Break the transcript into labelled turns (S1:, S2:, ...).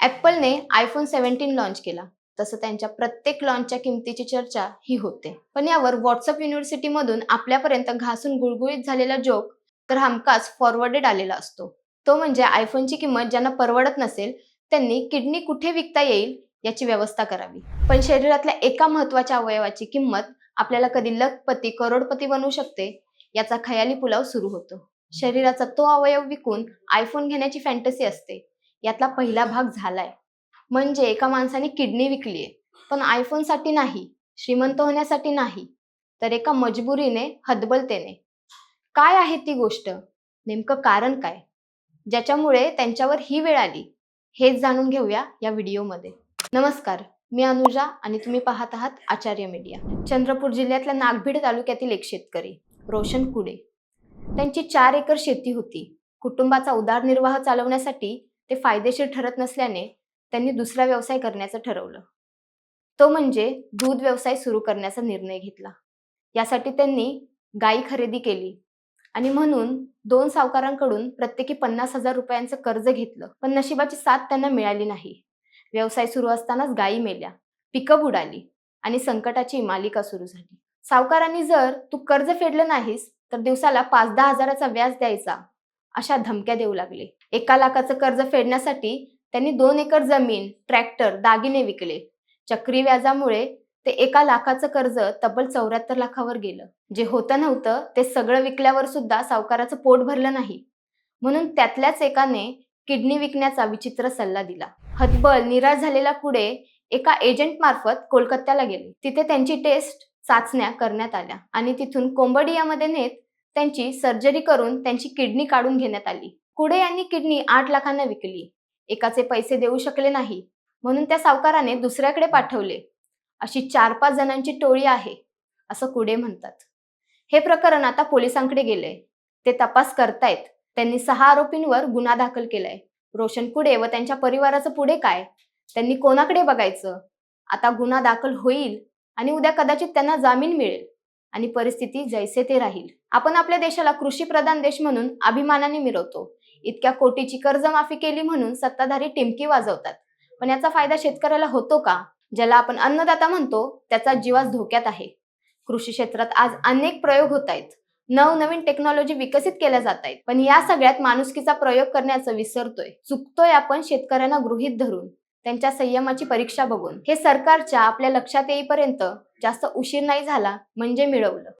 S1: ॲपलने iPhone seventeen launch केला. तसं त्यांच्या प्रत्येक लॉन्चच्या किमतीची चर्चा ही होते. पण यावर व्हॉट्सअप युनिव्हर्सिटीमधून आपल्यापर्यंत घासून गुळगुळीत झालेला जोक तर हमखास फॉरवर्डेड आलेला असतो. तो म्हणजे आयफोनची किंमत ज्यांना परवडत नसेल त्यांनी किडनी कुठे विकता येईल याची व्यवस्था करावी. पण शरीरातल्या एका महत्त्वाच्या अवयवाची किंमत आपल्याला कधी लखपती करोडपती बनवू शकते याचा खयाली पुलाव सुरू होतो. शरीराचा तो अवयव विकून आयफोन घेण्याची फॅन्टसी असते. यातला पहिला भाग झालाय. म्हणजे एका माणसाने किडनी विकलीये पण आयफोनसाठी नाही श्रीमंत होण्यासाठी नाही तर एका मजबुरीने हदबलतेने काय आहे ती गोष्ट? नेमकं कारण काय? ज्याच्यामुळे त्यांच्यावर ही वेळ आली. हेच जाणून घेऊया या व्हिडिओमध्ये. नमस्कार मी अनुजा आणि तुम्ही पाहत आहात आचार्य मीडिया. चंद्रपूर जिल्ह्यातल्या नागभीड तालुक्यातील एक शेतकरी रोशन कुडे. त्यांची चार एकर शेती होती. कुटुंबाचा उदारनिर्वाह चालवण्यासाठी ते फायदेशीर ठरत नसल्याने त्यांनी दुसरा व्यवसाय करण्याचं ठरवलं. तो म्हणजे दूध व्यवसाय सुरू करण्याचा निर्णय घेतला. यासाठी त्यांनी गायी खरेदी केली आणि म्हणून दोन सावकारांकडून प्रत्येकी पन्नास हजार रुपयांचं कर्ज घेतलं. पण नशिबाची साथ त्यांना मिळाली नाही. व्यवसाय सुरू असतानाच गायी मेल्या पिकं बुडाली आणि संकटाची मालिका सुरू झाली. सावकारांनी जर तू कर्ज फेडलं नाहीस तर दिवसाला पाच दहा हजाराचा व्याज द्यायचा. अशा धमक्या देऊ लागले. एका लाखाचं कर्ज फेडण्यासाठी त्यांनी दोन एकर जमीन ट्रॅक्टर दागिने विकले. चक्री व्याजामुळे ते एका लाखाचं कर्ज तब्बल चौऱ्याहत्तर लाखावर गेलं. जे होतं नव्हतं ते सगळं विकल्यावर सुद्धा सावकाराचं पोट भरलं नाही. म्हणून त्यातल्याच एकाने किडनी विकण्याचा विचित्र सल्ला दिला. हतबल निराश झालेला पुढे एका एजंट मार्फत कोलकात्याला गेले. तिथे त्यांची टेस्ट चाचण्या करण्यात आल्या आणि तिथून कोंबडियामध्ये नेत त्यांची सर्जरी करून त्यांची किडनी काढून घेण्यात आली. कुडे यांनी किडनी आठ लाखांना विकली. एकाचे पैसे देऊ शकले नाही. म्हणून त्या सावकाराने दुसऱ्याकडे पाठवले. अशी चार पाच जणांची टोळी आहे असं कुडे म्हणतात. हे प्रकरण आता पोलिसांकडे गेले ते तपास करतायत. त्यांनी सहा आरोपींवर गुन्हा दाखल केलाय. रोशन कुडे व त्यांच्या परिवाराचं पुढे काय? त्यांनी कोणाकडे बघायचं? आता गुन्हा दाखल होईल आणि उद्या कदाचित त्यांना जामीन मिळेल. आणि परिस्थिती जैसे ते राहील. आपण आपल्या देशाला कृषी प्रधान देश म्हणून अभिमानाने मिरवतो. इतक्या कोटीची कर्जमाफी केली म्हणून सत्ताधारी टिमकी वाजवतात. पण याचा फायदा शेतकऱ्याला होतो का? ज्याला आपण अन्नदाता म्हणतो त्याचा जीवास धोक्यात आहे. कृषी क्षेत्रात आज अनेक प्रयोग होत आहेत. नवनवीन टेक्नॉलॉजी विकसित केल्या जात आहेत. पण या सगळ्यात माणुसकीचा प्रयोग करण्याचं विसरतोय. चुकतोय आपण शेतकऱ्यांना गृहीत धरून. त्यांच्या संयमाची परीक्षा बघून. हे सरकारच्या आपल्या लक्षात येईपर्यंत जास्त उशीर नाही झाला म्हणजे मिळवलं.